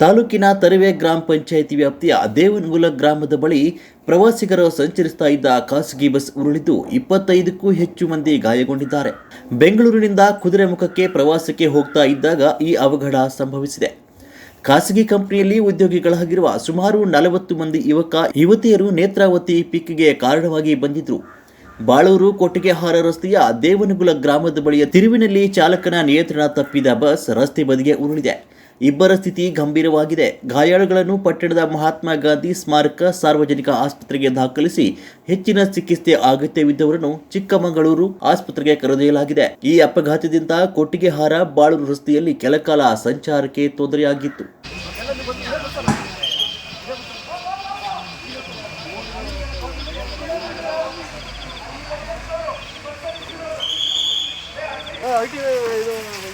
ತಾಲೂಕಿನ ತರುವೆ ಗ್ರಾಮ ಪಂಚಾಯಿತಿ ವ್ಯಾಪ್ತಿಯ ದೇವನಗುಲ ಗ್ರಾಮದ ಬಳಿ ಪ್ರವಾಸಿಗರು ಸಂಚರಿಸ್ತಾ ಇದ್ದ ಖಾಸಗಿ ಬಸ್ ಉರುಳಿದ್ದು ಇಪ್ಪತ್ತೈದಕ್ಕೂ ಹೆಚ್ಚು ಮಂದಿ ಗಾಯಗೊಂಡಿದ್ದಾರೆ. ಬೆಂಗಳೂರಿನಿಂದ ಕುದುರೆಮುಖಕ್ಕೆ ಪ್ರವಾಸಕ್ಕೆ ಹೋಗ್ತಾ ಇದ್ದಾಗ ಈ ಅವಘಡ ಸಂಭವಿಸಿದೆ. ಖಾಸಗಿ ಕಂಪನಿಯಲ್ಲಿ ಉದ್ಯೋಗಿಗಳಾಗಿರುವ ಸುಮಾರು ನಲವತ್ತು ಮಂದಿ ಯುವಕ, ಯುವತಿಯರು ನೇತ್ರಾವತಿ ಪಿಕ್ಗೆ ಕಾರಣವಾಗಿ ಬಂದಿದ್ರು. ಬಾಳೂರು ಕೊಟ್ಟಿಗೆಹಾರ ರಸ್ತೆಯ ದೇವನಗುಲ ಗ್ರಾಮದ ಬಳಿಯ ತಿರುವಿನಲ್ಲಿ ಚಾಲಕನ ನಿಯಂತ್ರಣ ತಪ್ಪಿದ ಬಸ್ ರಸ್ತೆ ಬದಿಗೆ ಉರುಳಿದೆ. ಇಬ್ಬರ ಸ್ಥಿತಿ ಗಂಭೀರವಾಗಿದೆ. ಗಾಯಾಳುಗಳನ್ನು ಪಟ್ಟಣದ ಮಹಾತ್ಮ ಗಾಂಧಿ ಸ್ಮಾರಕ ಸಾರ್ವಜನಿಕ ಆಸ್ಪತ್ರೆಗೆ ದಾಖಲಿಸಿ ಹೆಚ್ಚಿನ ಚಿಕಿತ್ಸೆ ಅಗತ್ಯವಿದ್ದವರನ್ನು ಚಿಕ್ಕಮಗಳೂರು ಆಸ್ಪತ್ರೆಗೆ ಕರೆದೊಯ್ಯಲಾಗಿದೆ. ಈ ಅಪಘಾತದಿಂದ ಕೊಟ್ಟಿಗೆಹಾರ ಬಾಳೂರು ರಸ್ತೆಯಲ್ಲಿ ಕೆಲಕಾಲ ಸಂಚಾರಕ್ಕೆ ತೊಂದರೆಯಾಗಿತ್ತು.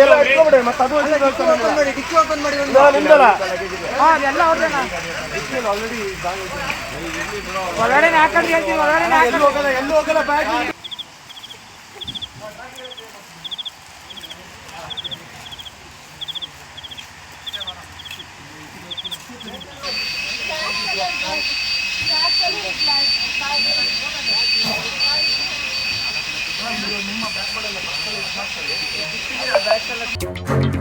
ಎಲ್ಲ ಮತ್ತೆ ಅದು ಇದು ಹೇಳ್ತಾನೆ. ಇಲ್ಲ, ನಿಮ್ದಲ್ಲ. ಒಳಗಡೆ ಹಾಕೊಂಡ್ರಿ ಹೇಳ್ತೀವಿ ಒಳಗಡೆ ಎಲ್ಲೂ ಹೋಗಲ್ಲ, ಎಲ್ಲೂ ಹೋಗಲ್ಲ, ಬ್ಯಾಗ್ ಇಲ್ಲಿ. Arkadaşlar.